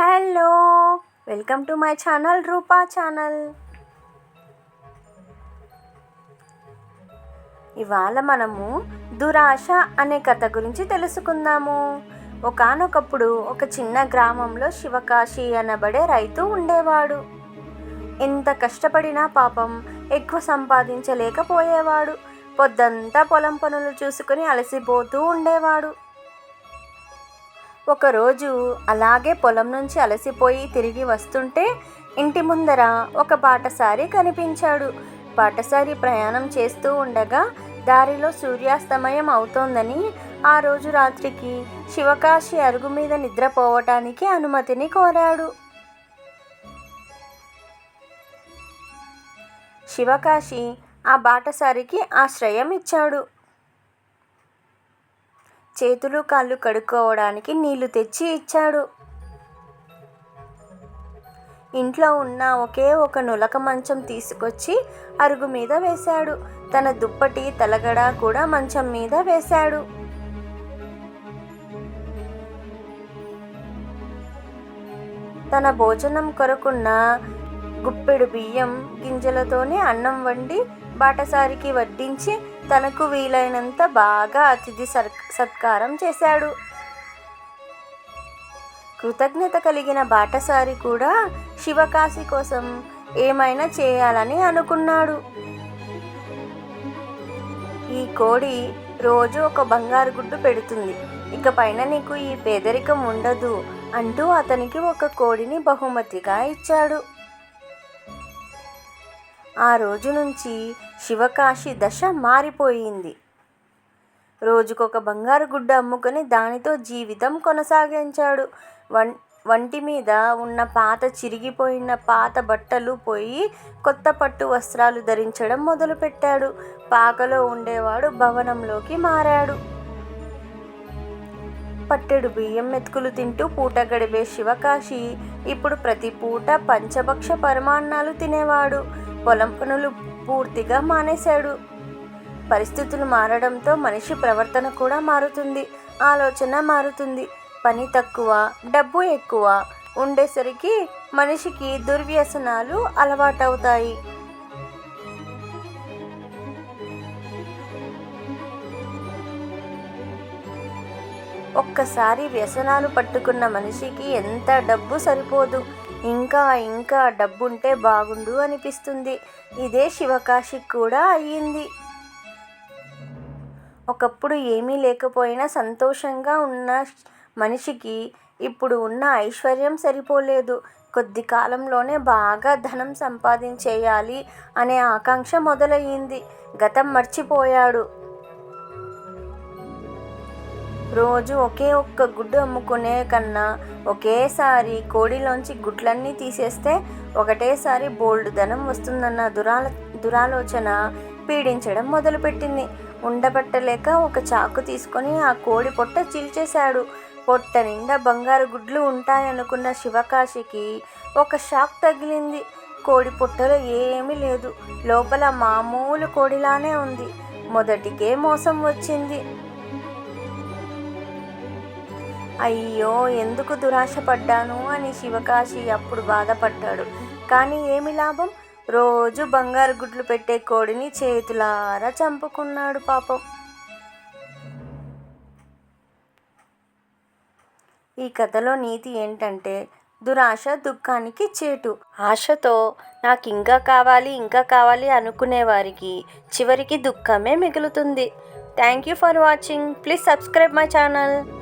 Hello welcome to my channel Roopa channel. ఇవాళ మనము దురాశ అనే కథ గురించి తెలుసుకుందాము. ఒకానొకప్పుడు ఒక చిన్న గ్రామంలో శివకాశి అనబడే రైతు ఉండేవాడు. ఎంత కష్టపడినా పాపం ఎక్కువ సంపాదించలేకపోయేవాడు. పొద్దంతా పొలం పనులు చూసుకుని అలసిపోతూ ఉండేవాడు. ఒకరోజు అలాగే పొలం నుంచి అలసిపోయి తిరిగి వస్తుంటే ఇంటి ముందర ఒక బాటసారి కనిపించాడు. బాటసారి ప్రయాణం చేస్తూ ఉండగా దారిలో సూర్యాస్తమయం అవుతోందని ఆ రోజు రాత్రికి శివకాశి అరుగు మీద నిద్రపోవటానికి అనుమతిని కోరాడు. శివకాశి ఆ బాటసారికి ఆశ్రయం ఇచ్చాడు. చేతులు కాళ్ళు కడుక్కోవడానికి నీళ్ళు తెచ్చి ఇచ్చాడు. ఇంట్లో ఉన్న ఒకే ఒక నులక మంచం తీసుకొచ్చి అరుగు మీద వేశాడు. తన దుప్పటి తలగడ కూడా మంచం మీద వేశాడు. తన భోజనం కొరకున్న గుప్పెడు బియ్యం గింజలతోనే అన్నం వండి బాటసారికి వడ్డించి తనకు వీలైనంత బాగా అతిథి సర్ సత్కారం చేశాడు. కృతజ్ఞత కలిగిన బాటసారి కూడా శివకాశి కోసం ఏమైనా చేయాలని అనుకున్నాడు. ఈ కోడి రోజు ఒక బంగారు గుడ్డు పెడుతుంది. ఇక పైన నీకు ఈ పేదరికం ఉండదు అంటూ అతనికి ఒక కోడిని బహుమతిగా ఇచ్చాడు. ఆ రోజు నుంచి శివకాశి దశ మారిపోయింది. రోజుకొక బంగారు గుడ్డ అమ్ముకొని దానితో జీవితం కొనసాగించాడు. వం వంటి మీద ఉన్న పాత చిరిగిపోయిన పాత బట్టలు పోయి కొత్త పట్టు వస్త్రాలు ధరించడం మొదలుపెట్టాడు. పాకలో ఉండేవాడు భవనంలోకి మారాడు. పట్టెడు బియ్యం మెతుకులు తింటూ పూట గడిపే శివకాశి ఇప్పుడు ప్రతి పూట పంచభక్ష పరమాన్నాలు తినేవాడు. పొలం పనులు పూర్తిగా మానేశాడు. పరిస్థితులు మారడంతో మనిషి ప్రవర్తన కూడా మారుతుంది ఆలోచన మారుతుంది. పని తక్కువ డబ్బు ఎక్కువ ఉండేసరికి మనిషికి దుర్వ్యసనాలు అలవాటవుతాయి. ఒక్కసారి వ్యసనాలు పట్టుకున్న మనిషికి ఎంత డబ్బు సరిపోదు. ఇంకా ఇంకా డబ్బుంటే బాగుండు అనిపిస్తుంది. ఇదే శివకాశికి కూడా అయ్యింది. ఒకప్పుడు ఏమీ లేకపోయినా సంతోషంగా ఉన్న మనిషికి ఇప్పుడు ఉన్న ఐశ్వర్యం సరిపోలేదు. కొద్ది కాలంలోనే బాగా ధనం సంపాదించేయాలి అనే ఆకాంక్ష మొదలయ్యింది. గతం మర్చిపోయాడు. రోజు ఒకే ఒక్క గుడ్డు అమ్ముకునే కన్నా ఒకేసారి కోడిలోంచి గుడ్లన్నీ తీసేస్తే ఒకటేసారి బోల్డ్ ధనం వస్తుందన్న దురాల దురాలోచన పీడించడం మొదలుపెట్టింది. ఉండబట్టలేక ఒక చాకు తీసుకొని ఆ కోడి పొట్ట చీల్చేశాడు. పొట్ట నిండా బంగారు గుడ్లు ఉంటాయనుకున్న శివకాశికి ఒక షాక్ తగిలింది. కోడి పొట్టలో ఏమీ లేదు. లోపల మామూలు కోడిలానే ఉంది. మొదటికే మోసం వచ్చింది. అయ్యో ఎందుకు దురాశ పడ్డాను అని శివకాశి అప్పుడు బాధపడ్డాడు. కానీ ఏమి లాభం? రోజు బంగారు గుడ్లు పెట్టే కోడిని చేతులారా చంపుకున్నాడు పాపం. ఈ కథలో నీతి ఏంటంటే దురాశ దుఃఖానికి చేటు. ఆశతో నాకు ఇంకా కావాలి ఇంకా కావాలి అనుకునే వారికి చివరికి దుఃఖమే మిగులుతుంది. Thank you for watching. Please subscribe my channel.